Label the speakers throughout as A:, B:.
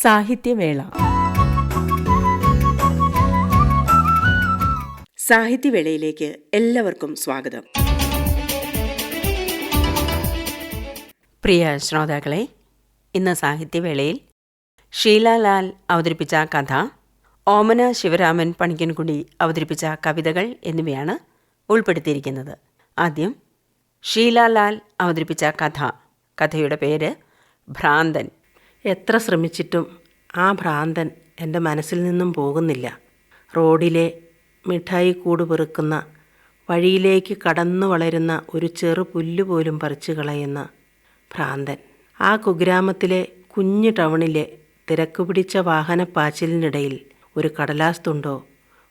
A: സാഹിത്യവേള. സാഹിത്യവേളയിലേക്ക് എല്ലാവർക്കും സ്വാഗതം.
B: പ്രിയ ശ്രോതാക്കളെ ഇന്ന് സാഹിത്യവേളയിൽ ഷീലാലാൽ അവതരിപ്പിച്ച കഥ ഓമന ശിവരാമൻ പണിക്കൻകുടി അവതരിപ്പിച്ച കവിതകൾ എന്നിവയാണ് ഉൾപ്പെടുത്തിയിരിക്കുന്നത്. ആദ്യം ഷീലാലാൽ അവതരിപ്പിച്ച കഥ. കഥയുടെ പേര് ഭ്രാന്തൻ.
C: എത്ര ശ്രമിച്ചിട്ടും ആ ഭ്രാന്തൻ എന്റെ മനസ്സിൽ നിന്നും പോകുന്നില്ല. റോഡിലെ മിഠായി കൂട് പെറുക്കുന്ന വഴിയിലേക്ക് കടന്നു വളരുന്ന ഒരു ചെറു പുല്ല് പോലും പറിച്ചു കളയുന്ന ഭ്രാന്തൻ. ആ കുഗ്രാമത്തിലെ കുഞ്ഞു ടൗണിലെ തിരക്ക് പിടിച്ച വാഹനപ്പാച്ചിലിനിടയിൽ ഒരു കടലാസ് തുണ്ടോ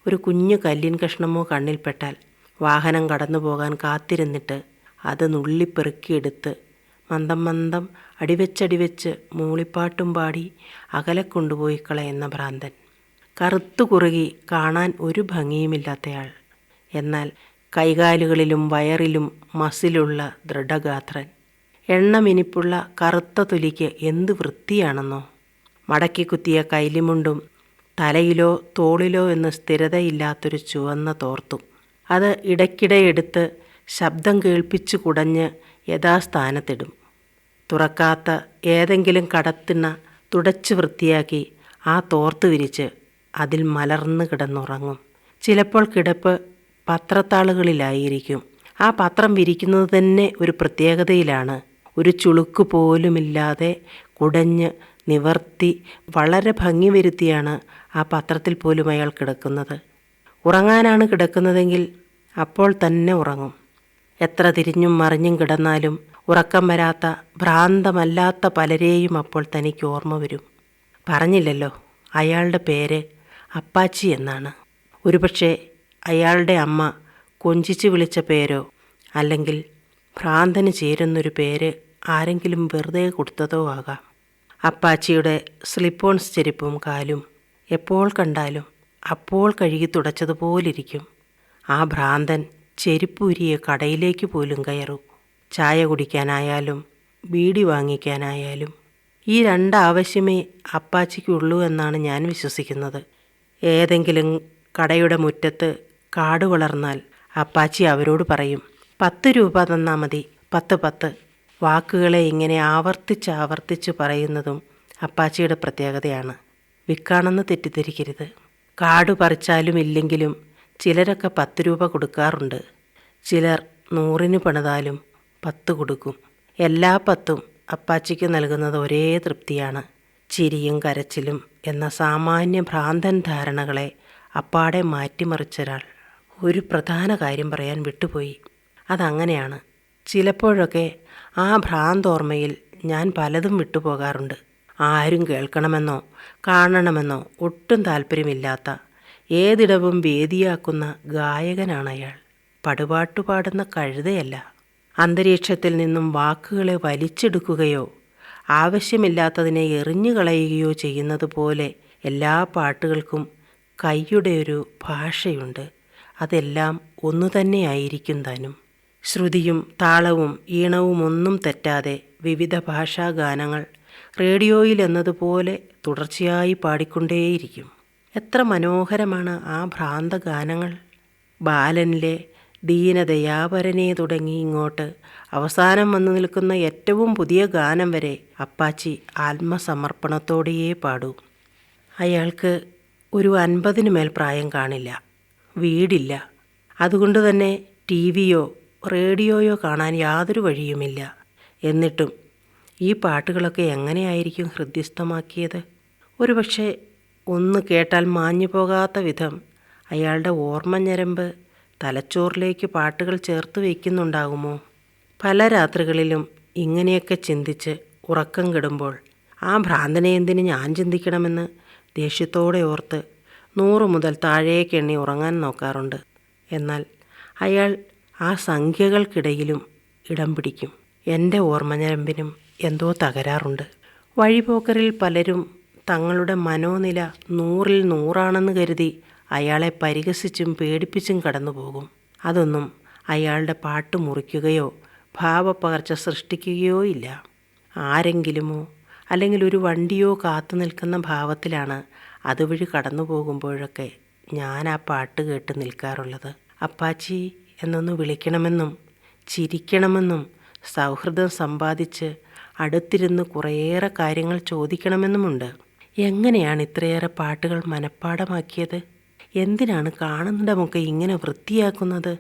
C: ഒരു കുഞ്ഞു കല്ലിൻ കഷ്ണമോ കണ്ണിൽപ്പെട്ടാൽ വാഹനം കടന്നു പോകാൻ കാത്തിരുന്നിട്ട് അത് നുള്ളിപ്പെറുക്കിയെടുത്ത് മന്ദം മന്ദം അടിവെച്ചടിവെച്ച് മൂളിപ്പാട്ടും പാടി അകലെ കൊണ്ടുപോയി കളയുന്ന ഭ്രാന്തൻ. കറുത്തു കുറുകി കാണാൻ ഒരു ഭംഗിയുമില്ലാത്തയാൾ. എന്നാൽ കൈകാലുകളിലും വയറിലും മസിലുള്ള ദൃഢഗാത്രൻ. എണ്ണമിനിപ്പുള്ള കറുത്ത തൊലിക്ക് എന്ത് വൃത്തിയാണെന്നോ. മടക്കി കുത്തിയ കൈലിമുണ്ടും തലയിലോ തോളിലോ എന്ന് സ്ഥിരതയില്ലാത്തൊരു ചുവന്ന തോർത്തും. അത് ഇടയ്ക്കിടെ എടുത്ത് ശബ്ദം കേൾപ്പിച്ചു കുടഞ്ഞ് യഥാസ്ഥാനത്തിടും. തുറക്കാത്ത ഏതെങ്കിലും കടത്തിണ തുടച്ച് വൃത്തിയാക്കി ആ തോർത്ത് വിരിച്ച് അതിൽ മലർന്ന് കിടന്നുറങ്ങും. ചിലപ്പോൾ കിടപ്പ് പത്രത്താളുകളിലായിരിക്കും. ആ പത്രം വിരിക്കുന്നത് തന്നെ ഒരു പ്രത്യേകതയിലാണ്. ഒരു ചുളുക്ക് പോലുമില്ലാതെ കുടഞ്ഞ് നിവർത്തി വളരെ ഭംഗി വരുത്തിയാണ് ആ പത്രത്തിൽ പോലും അയാൾ കിടക്കുന്നത്. ഉറങ്ങാനാണ് കിടക്കുന്നതെങ്കിൽ അപ്പോൾ തന്നെ ഉറങ്ങും. എത്ര തിരിഞ്ഞും മറിഞ്ഞും കിടന്നാലും ഉറക്കം വരാത്ത ഭ്രാന്തമല്ലാത്ത പലരെയും അപ്പോൾ തനിക്ക് ഓർമ്മ വരും. പറഞ്ഞില്ലല്ലോ അയാളുടെ പേര് അപ്പാച്ചി എന്നാണ്. ഒരുപക്ഷെ അയാളുടെ അമ്മ കൊഞ്ചിച്ച് വിളിച്ച പേരോ അല്ലെങ്കിൽ ഭ്രാന്തന് ചേരുന്നൊരു പേര് ആരെങ്കിലും വെറുതെ കൊടുത്തതോ ആകാം. അപ്പാച്ചിയുടെ സ്ലിപ്പോൺസ് ചെരുപ്പും കാലും എപ്പോൾ കണ്ടാലും അപ്പോൾ കഴുകി തുടച്ചതുപോലിരിക്കും. ആ ഭ്രാന്തൻ ചെരുപ്പൂരിയ കടയിലേക്ക് പോലും കയറൂ. ചായ കുടിക്കാനായാലും ബീഡി വാങ്ങിക്കാനായാലും. ഈ രണ്ടാവശ്യമേ അപ്പാച്ചിക്കുള്ളൂ എന്നാണ് ഞാൻ വിശ്വസിക്കുന്നത്. ഏതെങ്കിലും കടയുടെ മുറ്റത്ത് കാട് വളർന്നാൽ അപ്പാച്ചി അവരോട് പറയും പത്ത് രൂപ തന്നാൽ മതി പത്ത് പത്ത്. വാക്കുകളെ ഇങ്ങനെ ആവർത്തിച്ച് ആവർത്തിച്ച് പറയുന്നതും അപ്പാച്ചിയുടെ പ്രത്യേകതയാണ്. വിക്കാണെന്ന് തെറ്റിദ്ധരിക്കരുത്. കാട് പറിച്ചാലും ഇല്ലെങ്കിലും ചിലരൊക്കെ പത്ത് രൂപ കൊടുക്കാറുണ്ട്. ചിലർ നൂറിന് പണിതാലും പത്ത് കൊടുക്കും. എല്ലാ പത്തും അപ്പാച്ചിക്ക് നൽകുന്നത് ഒരേ തൃപ്തിയാണ്. ചിരിയും കരച്ചിലും എന്ന സാമാന്യ ഭ്രാന്തൻ ധാരണകളെ അപ്പാടെ മാറ്റിമറിച്ചൊരാൾ ഒരു പ്രധാന കാര്യം പറയാൻ വിട്ടുപോയി. അതങ്ങനെയാണ്. ചിലപ്പോഴൊക്കെ ആ ഭ്രാന്തോർമ്മയിൽ ഞാൻ പലതും വിട്ടുപോകാറുണ്ട്. ആരും കേൾക്കണമെന്നോ കാണണമെന്നോ ഒട്ടും താല്പര്യമില്ലാത്ത ഏതിടവും വേദിയാക്കുന്ന ഗായകനാണ് അയാൾ. പടുപാട്ടു പാടുന്ന കഴുതയല്ല. അന്തരീക്ഷത്തിൽ നിന്നും വാക്കുകളെ വലിച്ചെടുക്കുകയോ ആവശ്യമില്ലാത്തതിനെ എറിഞ്ഞു കളയുകയോ ചെയ്യുന്നത് പോലെ എല്ലാ പാട്ടുകൾക്കും കൈയുടെ ഒരു ഭാഷയുണ്ട്. അതെല്ലാം ഒന്നു തന്നെയായിരിക്കും താനും. ശ്രുതിയും താളവും ഈണവും ഒന്നും തെറ്റാതെ വിവിധ ഭാഷാ ഗാനങ്ങൾ റേഡിയോയിൽ എന്നതുപോലെ തുടർച്ചയായി പാടിക്കൊണ്ടേയിരിക്കും. എത്ര മനോഹരമാണ് ആ ഭ്രാന്ത ഗാനങ്ങൾ ബാലനിലെ ദീനദയാപരനെ തുടങ്ങി ഇങ്ങോട്ട് അവസാനം വന്നു നിൽക്കുന്ന ഏറ്റവും പുതിയ ഗാനം വരെ അപ്പാച്ചി ആത്മസമർപ്പണത്തോടെയേ പാടൂ. അയാൾക്ക് ഒരു അൻപതിനു മേൽ പ്രായം കാണില്ല. വീടില്ല. അതുകൊണ്ട് തന്നെ ടി വിയോ റേഡിയോയോ കാണാൻ യാതൊരു വഴിയുമില്ല. എന്നിട്ടും ഈ പാട്ടുകളൊക്കെ എങ്ങനെയായിരിക്കും ഹൃദ്യസ്ഥമാക്കിയത്? ഒരുപക്ഷെ ഒന്ന് കേട്ടാൽ മാഞ്ഞു പോകാത്ത വിധം അയാളുടെ ഓർമ്മ ഞരമ്പ് തലച്ചോറിലേക്ക് പാട്ടുകൾ ചേർത്ത് വയ്ക്കുന്നുണ്ടാകുമോ? പല രാത്രികളിലും ഇങ്ങനെയൊക്കെ ചിന്തിച്ച് ഉറക്കം കെടുമ്പോൾ ആ ഭ്രാന്തനെ എന്തിന് ഞാൻ ചിന്തിക്കണമെന്ന് ദേഷ്യത്തോടെ ഓർത്ത് നൂറ് മുതൽ താഴേക്ക് എണ്ണി ഉറങ്ങാൻ നോക്കാറുണ്ട്. എന്നാൽ അയാൾ ആ സംഖ്യകൾക്കിടയിലും ഇടം പിടിക്കും. എന്റെ ഓർമ്മ ഞരമ്പിനും എന്തോ തകരാറുണ്ട്. വഴിപോക്കറിൽ പലരും തങ്ങളുടെ മനോനില നൂറിൽ നൂറാണെന്ന് കരുതി അയാളെ പരിഹസിച്ചും പേടിപ്പിച്ചും കടന്നുപോകും. അതൊന്നും അയാളുടെ പാട്ട് മുറിക്കുകയോ ഭാവപ്പകർച്ച സൃഷ്ടിക്കുകയോ ഇല്ല. ആരെങ്കിലുമോ അല്ലെങ്കിൽ ഒരു വണ്ടിയോ കാത്തു നിൽക്കുന്ന ഭാവത്തിലാണ് അതുവഴി കടന്നു പോകുമ്പോഴൊക്കെ ഞാൻ ആ പാട്ട് കേട്ട് നിൽക്കാറുള്ളത്. അപ്പാച്ചി എന്നൊന്ന് വിളിക്കണമെന്നും ചിരിക്കണമെന്നും സൗഹൃദം സമ്പാദിച്ച് അടുത്തിരുന്ന് കുറേയേറെ കാര്യങ്ങൾ ചോദിക്കണമെന്നുമുണ്ട്. എങ്ങനെയാണ് ഇത്രയേറെ പാട്ടുകൾ മനഃപ്പാടമാക്കിയത്? എന്തിനാണ് കാണുന്നിടമൊക്കെ ഇങ്ങനെ വൃത്തിയാക്കുന്നത്?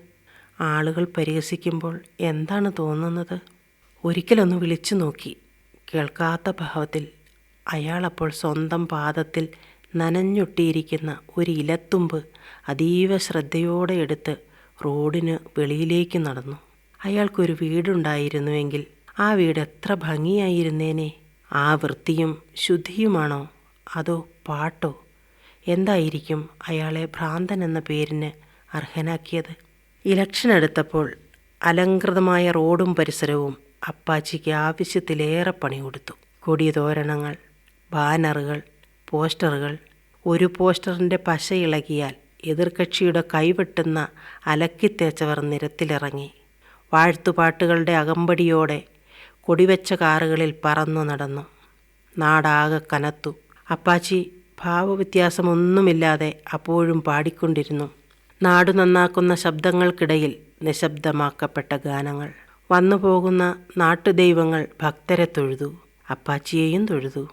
C: ആളുകൾ പരിഹസിക്കുമ്പോൾ എന്താണ് തോന്നുന്നത്? ഒരിക്കലൊന്ന് വിളിച്ചു നോക്കി. കേൾക്കാത്ത ഭാവത്തിൽ അയാളപ്പോൾ സ്വന്തം പാദത്തിൽ നനഞ്ഞൊട്ടിയിരിക്കുന്ന ഒരു ഇലത്തുമ്പ് അതീവ ശ്രദ്ധയോടെ എടുത്ത് റോഡിന് വെളിയിലേക്ക് നടന്നു. അയാൾക്കൊരു വീടുണ്ടായിരുന്നുവെങ്കിൽ ആ വീട് എത്ര ഭംഗിയായിരുന്നേനെ. ആ വൃത്തിയും ശുദ്ധിയുമാണോ? അതോ പാട്ടോ? എന്തായിരിക്കും അയാളെ ഭ്രാന്തൻ എന്ന പേരിന് അർഹനാക്കിയത്? ഇലക്ഷൻ എടുത്തപ്പോൾ അലങ്കൃതമായ റോഡും പരിസരവും അപ്പാച്ചിക്ക് ആവശ്യത്തിലേറെ പണി കൊടുത്തു. കൊടിയ തോരണങ്ങൾ ബാനറുകൾ പോസ്റ്ററുകൾ. ഒരു പോസ്റ്ററിന്റെ പശ ഇളകിയാൽ എതിർകക്ഷിയുടെ കൈവെട്ടുന്ന അലക്കിത്തേച്ചവർ നിരത്തിലിറങ്ങി. വാഴ്ത്തുപാട്ടുകളുടെ അകമ്പടിയോടെ കൊടിവെച്ച കാറുകളിൽ പറന്നു നടന്നു. നാടാകെ കനത്തു. അപ്പാച്ചി ഭാവവ്യത്യാസമൊന്നുമില്ലാതെ അപ്പോഴും പാടിക്കൊണ്ടിരുന്നു. നാടു നന്നാക്കുന്ന ശബ്ദങ്ങൾക്കിടയിൽ നിശബ്ദമാക്കപ്പെട്ട ഗാനങ്ങൾ. വന്നുപോകുന്ന നാട്ടുദൈവങ്ങൾ ഭക്തരെ തൊഴുതു അപ്പാച്ചിയെയും തൊഴുതു.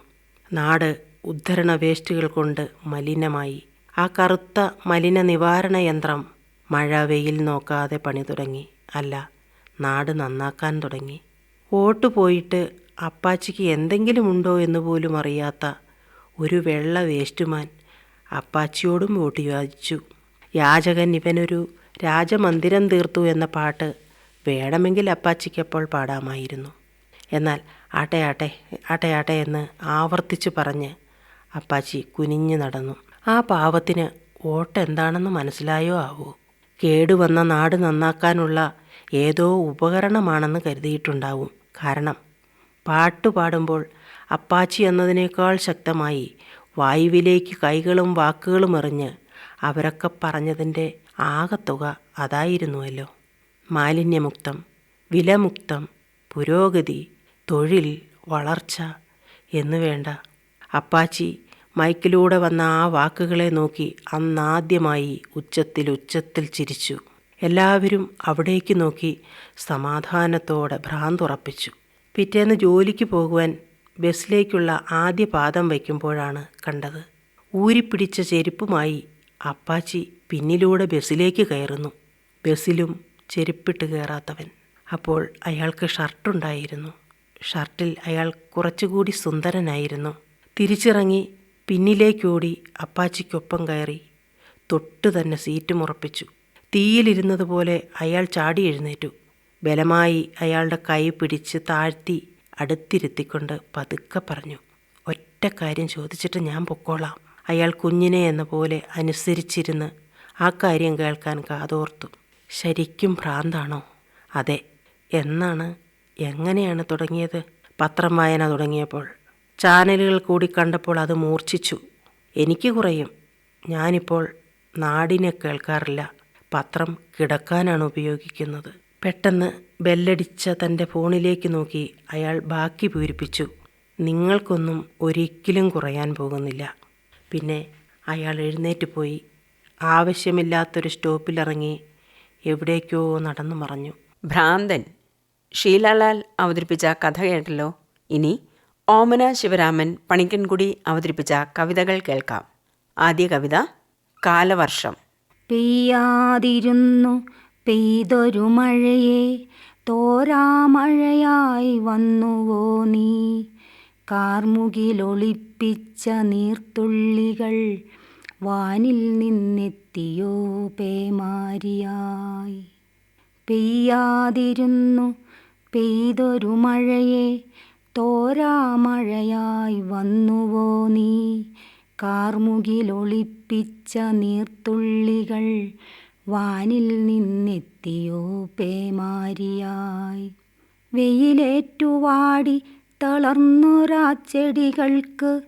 C: നാട് ഉദ്ധരണ വേസ്റ്റുകൾ കൊണ്ട് മലിനമായി. ആ കറുത്ത മലിന നിവാരണ യന്ത്രം മഴ വെയിൽ നോക്കാതെ പണി തുടങ്ങി. അല്ല നാട് നന്നാക്കാൻ തുടങ്ങി. വോട്ട് പോയിട്ട് അപ്പാച്ചിക്ക് എന്തെങ്കിലും ഉണ്ടോ എന്ന് പോലും അറിയാത്ത ഒരു വെള്ള വേസ്റ്റുമാൻ അപ്പാച്ചിയോടും വോട്ട് യാചിച്ചു യാചകൻ ഇവനൊരു രാജമന്ദിരം തീർത്തു എന്ന പാട്ട് വേണമെങ്കിൽ അപ്പാച്ചിക്കപ്പോൾ പാടാമായിരുന്നു. എന്നാൽ ആട്ടെ ആട്ടെ ആട്ടെ ആട്ടെ എന്ന് ആവർത്തിച്ചു പറഞ്ഞ് അപ്പാച്ചി കുനിഞ്ഞു നടന്നു. ആ പാവത്തിന് വോട്ടെന്താണെന്ന് മനസ്സിലായോ ആവോ? കേടുവന്ന നാട് നന്നാക്കാനുള്ള ഏതോ ഉപകരണമാണെന്ന് കരുതിയിട്ടുണ്ടാവും. കാരണം പാട്ട് പാടുമ്പോൾ അപ്പാച്ചി എന്നതിനേക്കാൾ ശക്തമായി വായുവിലേക്ക് കൈകളും വാക്കുകളും എറിഞ്ഞ് അവരൊക്കെ പറഞ്ഞതിന്റെ ആകത്തുക അതായിരുന്നുവല്ലോ. മാലിന്യമുക്തം വിലമുക്തം പുരോഗതി തൊഴിൽ വളർച്ച എന്നു വേണ്ട. അപ്പാച്ചി മൈക്കിലൂടെ വന്ന ആ വാക്കുകളെ നോക്കി അന്നാദ്യമായി ഉച്ചത്തിൽ ഉച്ചത്തിൽ ചിരിച്ചു. എല്ലാവരും അവിടേക്ക് നോക്കി സമാധാനത്തോടെ ഭ്രാന്തുറപ്പിച്ചു. പിറ്റേന്ന് ജോലിക്ക് പോകുവാൻ ബസ്സിലേക്കുള്ള ആദ്യ പാദം വയ്ക്കുമ്പോഴാണ് കണ്ടത്. ഊരിപ്പിടിച്ച ചെരുപ്പുമായി അപ്പാച്ചി പിന്നിലൂടെ ബസ്സിലേക്ക് കയറുന്നു. ബസ്സിലും ചെരുപ്പിട്ട് കയറാത്തവൻ. അപ്പോൾ അയാൾക്ക് ഷർട്ടുണ്ടായിരുന്നു. ഷർട്ടിൽ അയാൾ കുറച്ചുകൂടി സുന്ദരനായിരുന്നു. തിരിച്ചിറങ്ങി പിന്നിലേക്കോടി അപ്പാച്ചിക്കൊപ്പം കയറി തൊട്ടു തന്നെ സീറ്റ് മുറപ്പിച്ചു. തീയിലിരുന്നതുപോലെ അയാൾ ചാടി എഴുന്നേറ്റു. ബലമായി അയാളുടെ കൈ പിടിച്ച് താഴ്ത്തി അടുത്തിരുത്തിക്കൊണ്ട് പതുക്കെ പറഞ്ഞു ഒറ്റ കാര്യം ചോദിച്ചിട്ട് ഞാൻ പൊക്കോളാം. അയാൾ കുഞ്ഞിനെ എന്ന പോലെ അനുസരിച്ചിരുന്ന് ആ കാര്യം കേൾക്കാൻ കാതോർത്തു. ശരിക്കും ഭ്രാന്താണോ? അതെ. എന്നാണ്? എങ്ങനെയാണ് തുടങ്ങിയത്? പത്രം വായന തുടങ്ങിയപ്പോൾ. ചാനലുകൾ കൂടി കണ്ടപ്പോൾ അത് മൂർച്ഛിച്ചു. എനിക്ക് കുറയും. ഞാനിപ്പോൾ നാടിനെ കേൾക്കാറില്ല. പത്രം കിടക്കാനാണ് ഉപയോഗിക്കുന്നത്. പെട്ടെന്ന് ബെല്ലടിച്ച തന്റെ ഫോണിലേക്ക് നോക്കി അയാൾ ബാക്കി പൂരിപ്പിച്ചു. നിങ്ങൾക്കൊന്നും ഒരിക്കലും കുറയാൻ പോകുന്നില്ല. പിന്നെ അയാൾ എഴുന്നേറ്റ് പോയി. ആവശ്യമില്ലാത്തൊരു സ്റ്റോപ്പിലിറങ്ങി എവിടേക്കോ നടന്നു മറഞ്ഞു.
B: ഭ്രാന്തൻ ഷീലാലാൽ അവതരിപ്പിച്ച കഥ കേട്ടല്ലോ. ഇനി ഓമന ശിവരാമൻ പണിക്കൻകുടി അവതരിപ്പിച്ച കവിതകൾ കേൾക്കാം. ആദ്യ കവിത കാലവർഷം.
D: പെയ്യാതിരുന്നു പെയ്തൊരു മഴയെ തോരാമഴയായി വന്നുവോ നീ? കാർമുകിലൊളിപ്പിച്ച നീർത്തുള്ളികൾ വാനിൽ നിന്നെത്തിയോ പേമാരിയായി? പെയ്യാതിരുന്നു പെയ്തൊരു മഴയെ തോരാമഴയായി വന്നുവോ നീ? കാർമുകിലൊളിപ്പിച്ച നീർത്തുള്ളികൾ വാനിൽ നിന്നെത്തിയോ പേമാരിയായി. വെയിലേറ്റുവാടി തളർന്നൊരാച്ചെടികൾക്ക്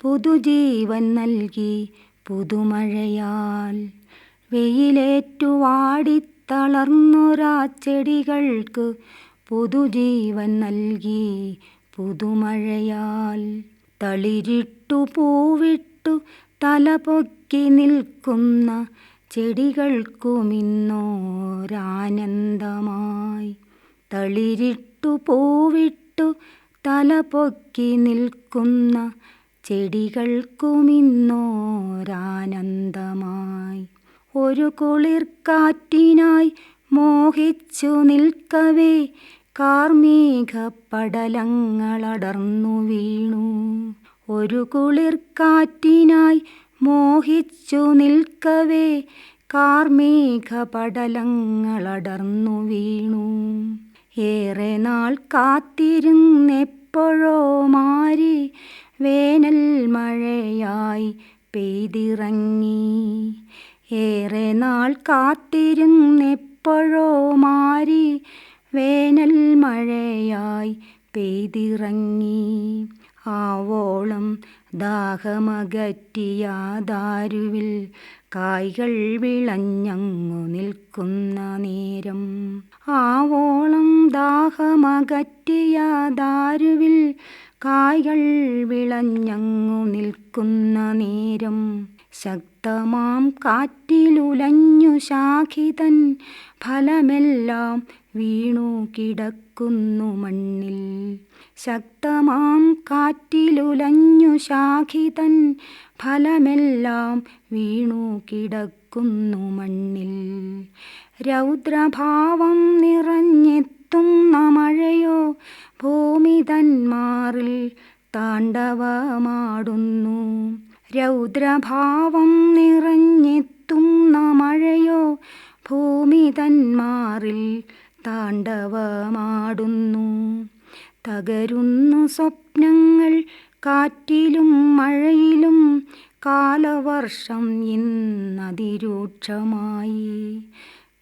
D: പുതുജീവൻ നൽകി പുതുമഴയാൽ. വെയിലേറ്റുവാടി തളർന്നൊരാച്ചെടികൾക്ക് പുതുജീവൻ നൽകി പുതുമഴയാൽ. തളിരിട്ടു പൂവിട്ടു തലപൊക്കി നിൽക്കുന്ന ചെടികൾക്കുമിന്നോരാനന്ദമായി തളിരിട്ടു പൂവിട്ടു തലപൊക്കി നിൽക്കുന്ന ചെടികൾക്കുമിന്നോരാനന്ദമായി ഒരു കുളിർക്കാറ്റിനായി മോഹിച്ചു നിൽക്കവേ കാർമേഘ പടലങ്ങളടർന്നു വീണു. ഒരു കുളിർക്കാറ്റിനായി മോഹിച്ചു നിൽക്കവേ കാർമേഘ പടലങ്ങളടർന്നു വീണു. ഏറെ നാൾ കാത്തിരുന്നെപ്പോഴോ മാറി വേനൽ മഴയായി പെയ്തിറങ്ങി. ഏറെ നാൾ കാത്തിരുന്നെപ്പോഴോ മാറി വേനൽ മഴയായി പെയ്തിറങ്ങി. ആവോളം ദാഹമകറ്റിയ ദാരുവിൽ കായ്കൾ വിളഞ്ഞങ്ങു നിൽക്കുന്ന നേരം. ആവോളം ദാഹമകറ്റിയ ദാരുവിൽ കായ്കൾ വിളഞ്ഞങ്ങു നിൽക്കുന്ന നേരം. ശക്തമാം കാറ്റിലുലഞ്ഞു ശാഖിതൻ ഫലമെല്ലാം വീണു കിടക്കുന്നു മണ്ണിൽ. ശക്തമാം കാറ്റിലുലഞ്ഞു ശാഖിതൻ ഫലമെല്ലാം വീണു കിടക്കുന്നു മണ്ണിൽ. രൗദ്രഭാവം നിറഞ്ഞെത്തുന്ന മഴയോ ഭൂമി തന്മാറിൽ താണ്ഡവമാടുന്നു. രൗദ്രഭാവം നിറഞ്ഞെത്തുന്ന മഴയോ ഭൂമി തന്മാറിൽ താണ്ഡവമാടുന്നു. തകരുന്നു സ്വപ്നങ്ങൾ കാറ്റിലും മഴയിലും കാലവർഷം ഇന്നതിരൂക്ഷമായി.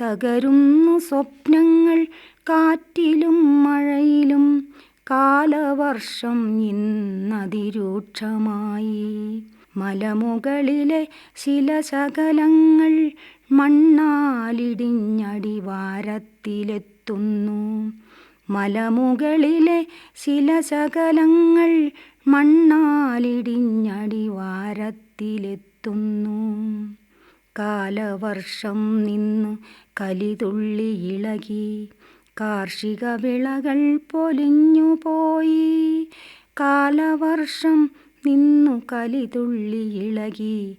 D: തകരുന്നു സ്വപ്നങ്ങൾ കാറ്റിലും മഴയിലും കാലവർഷം ഇന്നതിരൂക്ഷമായി. മലമുകളിലെ ശിലശകലങ്ങൾ മണ്ണാലിടിഞ്ഞടിവാരത്തിലെത്തുന്നു. മലമുകളിലെ ശില ശകലങ്ങൾ മണ്ണാലിടിഞ്ഞടിവാരത്തിലെത്തുന്നു കാലവർഷം നിന്നു കലിതുള്ളി ഇളകി കാർഷിക വിളകൾ പൊലിഞ്ഞുപോയി. കാലവർഷം നിന്നു കലിതുള്ളി ഇളകി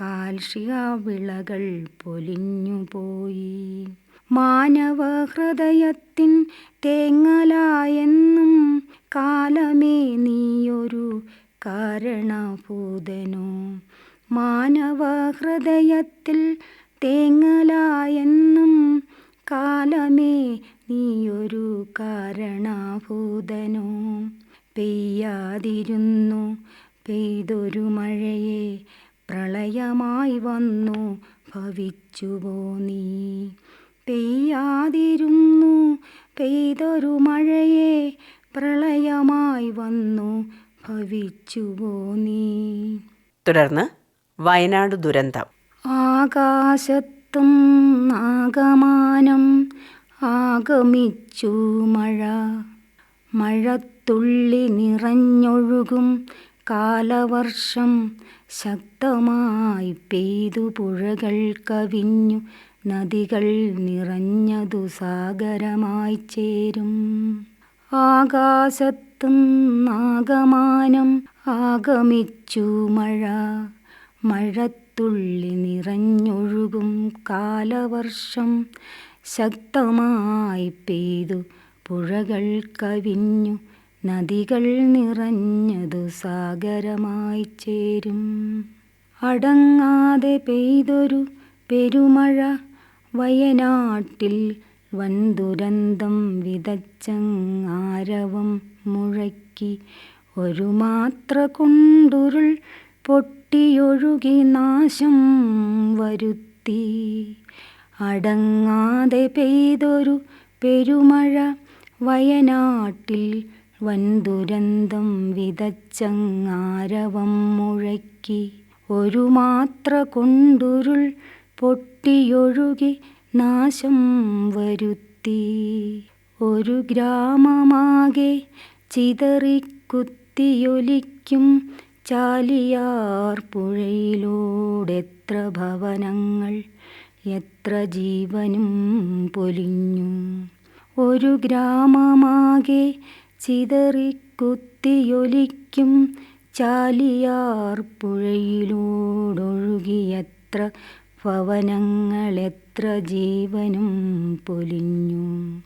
D: കാർഷിക വിളകൾ പൊലിഞ്ഞുപോയി. മാനവ ഹൃദയത്തിൻ തേങ്ങലായെന്നും കാലമേ നീയൊരു കാരണഭൂതനോ. മാനവ ഹൃദയത്തിൽ തേങ്ങലായെന്നും കാലമേ നീയൊരു കാരണഭൂതനോ. പെയ്യാതിരുന്നു പെയ്തൊരു മഴയെ പ്രളയമായി വന്നു ഭവിച്ചുവോ നീ? പെയ്യാതിരുന്നു പെയ്തൊരു മഴയെ പ്രളയമായി വന്നു. ഭവിച്ചുവോ നീ?
B: തുടർന്ന് വയനാട് ദുരന്തം.
D: ആകാശത്തും ആകമാനം ആഗമിച്ചു മഴ. മഴത്തുള്ളി നിറഞ്ഞൊഴുകും കാലവർഷം. ശക്തമായി പെയ്തു പുഴകൾ കവിഞ്ഞു. നദികൾ നിറഞ്ഞതു സാഗരമായി ചേരും. ആകാശത്തും നാഗമാനം ആഗമിച്ചു മഴ. മഴത്തുള്ളി നിറഞ്ഞൊഴുകും കാലവർഷം. ശക്തമായി പെയ്തു പുഴകൾ കവിഞ്ഞു. നദികൾ നിറഞ്ഞതു സാഗരമായി ചേരും. അടങ്ങാതെ പെയ്തൊരു പെരുമഴ. വയനാട്ടിൽ വൻ ദുരന്തം വിതച്ചങ്ങാരവം മുഴക്കി. ഒരു മാത്ര കൊണ്ടുരുൾ പൊട്ടിയൊഴുകി നാശം വരുത്തി. അടങ്ങാതെ പെയ്തൊരു പെരുമഴ വയനാട്ടിൽ വൻ ദുരന്തം വിതച്ചങ്ങാരവം മുഴക്കി. ഒരു മാത്ര കൊണ്ടുരുൾ പൊട്ടിയൊഴുകി നാശം വരുത്തി. ഒരു ഗ്രാമമാകെ ചിതറിക്കുത്തിയൊലിക്കും ചാലിയാർ പുഴയിലൂടെത്ര ഭവനങ്ങൾ എത്ര ജീവനും പൊലിഞ്ഞു. ഒരു ഗ്രാമമാകെ ചിതറിക്കുത്തിയൊലിക്കും ചാലിയാർ പുഴയിലൂടൊഴുകിയത്ര ഭവനങ്ങൾ എത്ര ജീവനും പൊലിഞ്ഞു.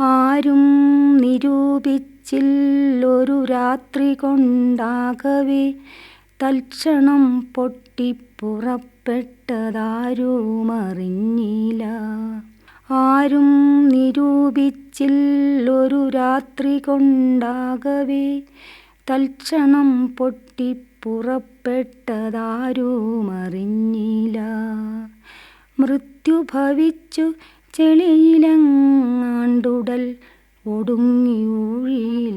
D: ആരും നിരൂപിച്ചില്ലൊരു രാത്രി കൊണ്ടാകവി. തൽക്ഷണം പൊട്ടിപ്പുറപ്പെട്ടതാരുമറിഞ്ഞില്ല. ആരും നിരൂപിച്ചില്ലൊരു രാത്രി കൊണ്ടാകവേ. തൽക്ഷണം പൊട്ടിപ്പുറപ്പെട്ടതാരുമറിഞ്ഞില്ല മൃത്യു ഭവിച്ചു ചെളിയിലങ്ങാണ്ടുടൽ ഒടുങ്ങി ഊഴിയിലാണ്ടുപോയതും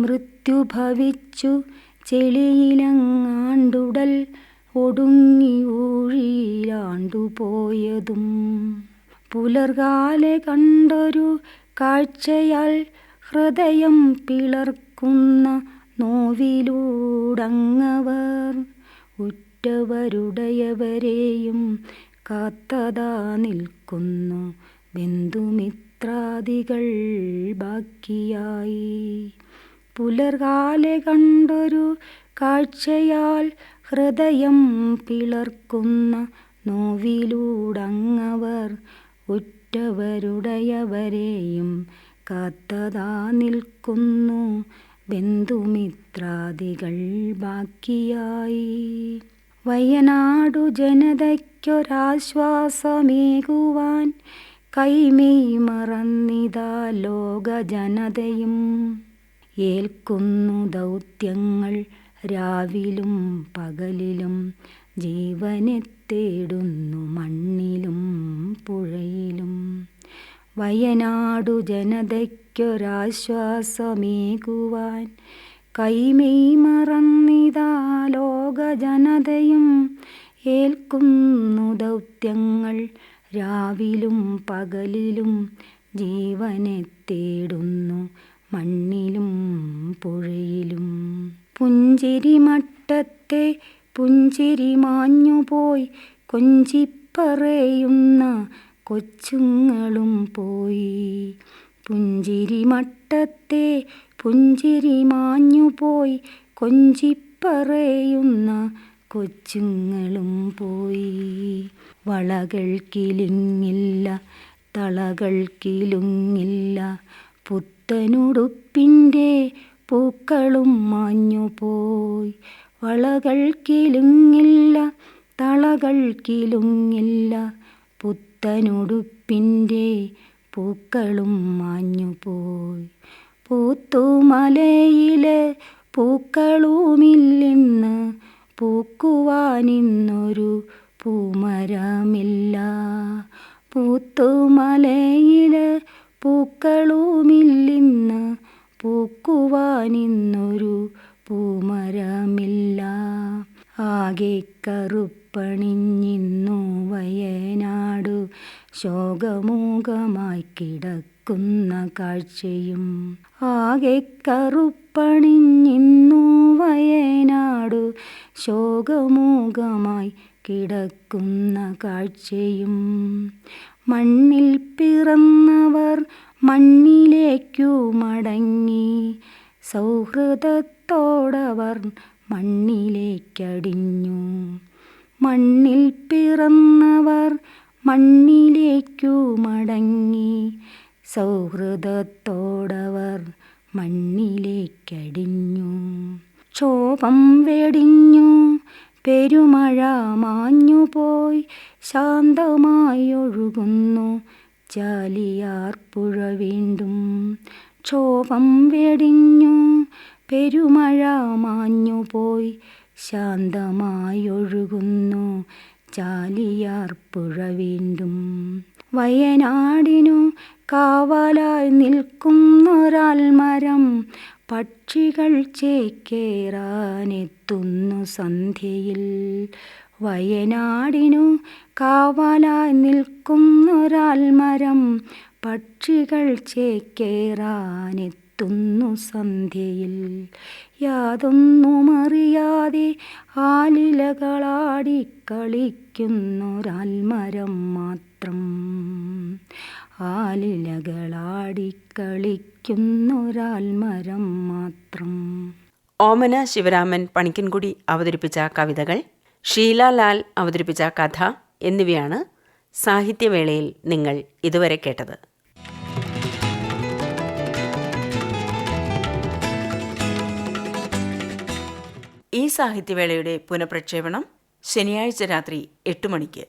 D: മൃത്യു ഭവിച്ചു ചെളിയിലങ്ങാണ്ടുടൽ ഒടുങ്ങി ഊഴിയിലാണ്ടുപോയതും പുലർകാലെ കണ്ടൊരു കാഴ്ചയാൽ ഹൃദയം പിളർക്കുന്ന നോവിലൂടങ്ങവർ ഉറ്റവരുടയവരെയും കാത്തതാ നിൽക്കുന്നു ബന്ധുമിത്രാദികൾ ബാക്കിയായി. പുലർകാലെ കണ്ടൊരു കാഴ്ചയാൽ ഹൃദയം പിളർക്കുന്ന നോവിലൂടങ്ങവർ ഉറ്റവരുടയവരെയും കാത്തതാ നിൽക്കുന്നു ബന്ധുമിത്രാദികൾ ബാക്കിയായി. വയനാടു ജനതയ്ക്കൊരാശ്വാസമേകുവാൻ കൈമെയ് മറന്നിതാ ലോക ജനതയും ഏൽക്കുന്നു ദൗത്യങ്ങൾ രാവിലും പകലിലും ജീവനെ തേടുന്നു മണ്ണിലും പുഴയിലും. വയനാടു ജനതയ്ക്കൊരാശ്വാസമേകുവാൻ കൈമെയ് മറന്നിതാ ലോക ജനതയും ഏൽക്കുന്നു ദൗത്യങ്ങൾ രാവിലും പകലിലും ജീവനെ തേടുന്നു മണ്ണിലും പുഴയിലും. പുഞ്ചിരി മട്ടത്തെ പുഞ്ചിരി മാഞ്ഞുപോയി കൊഞ്ചിപ്പറയുന്ന കൊച്ചുങ്ങളും പോയി. പുഞ്ചിരി മട്ടത്തെ പുഞ്ചിരി മാഞ്ഞുപോയി കൊഞ്ചിപ്പറയുന്ന കൊച്ചുങ്ങളും പോയി. വളകൾ കിലുങ്ങില്ല തളകൾ കിലുങ്ങില്ല പുത്തനുടുപ്പിന്റെ പൂക്കളും മാഞ്ഞുപോയി വളകൾ കിലുങ്ങില്ല തളകൾ കിലുങ്ങില്ല പുത്തനുടുപ്പിന്റെ പൂക്കളും മാഞ്ഞുപോയി. പൂത്തുമലയിലെ പൂക്കളുമില്ലെന്ന് പൂക്കുവാനിന്നൊരു പൂമരമില്ല. പൂത്തുമലയിലെ പൂക്കളുമില്ലെന്ന് പൂക്കുവാനിന്നൊരു പൂമരമില്ല. ആകെ കറുപ്പണിഞ്ഞിന്നു വയനാടു. ശോകമൂകമായി കിടക്കുന്ന കാഴ്ചയും ആകെ കറുപ്പണിഞ്ഞിന്നു വയനാടു. ശോകമോകമായി കിടക്കുന്ന കാഴ്ചയും മണ്ണിൽ പിറന്നവർ മണ്ണിലേക്കു മടങ്ങി. സൗഹൃദത്തോടവർ മണ്ണിലേക്കടിഞ്ഞു. മണ്ണിൽ പിറന്നവർ മണ്ണിലേക്കു മടങ്ങി. സൗഹൃദത്തോടവർ മണ്ണിലേക്കടിഞ്ഞു. ക്ഷോഭം വെടിഞ്ഞു. പെരുമഴ മാഞ്ഞുപോയി. ശാന്തമായി ഒഴുകുന്നു. ചാലിയാർ പുഴ വീണ്ടും ക്ഷോഭം വെടിഞ്ഞു. പെരുമഴ മാഞ്ഞുപോയി. ശാന്തമായി ഒഴുകുന്നു. ചാലിയാർ പുഴ വീണ്ടും വയനാടിനു കാവലായി നിൽക്കുന്നൊരാൽമരം പക്ഷികൾ ചേക്കേറാനെത്തുന്നു സന്ധ്യയിൽ. വയനാടിനു കാവലായി നിൽക്കുന്നൊരാൽമരം പക്ഷികൾ ചേക്കേറാനെത്തുന്നു സന്ധ്യയിൽ. യാതൊന്നുമറിയാതെ ആലിലകളാടി കളിക്കുന്നൊരാൽമരം മാത്രം. ആലിലകളാടി കളിക്കുന്നൊരാൽമരം മാത്രം.
B: ഓമന ശിവരാമൻ പണിക്കൻകുടി അവതരിപ്പിച്ച കവിതകൾ ഷീലാലാൽ അവതരിപ്പിച്ച കഥ എന്നിവയാണ് സാഹിത്യവേളയിൽ നിങ്ങൾ ഇതുവരെ കേട്ടത്. ഈ സാഹിത്യവേളയുടെ പുനഃപ്രക്ഷേപണം ശനിയാഴ്ച രാത്രി എട്ട് മണിക്ക്.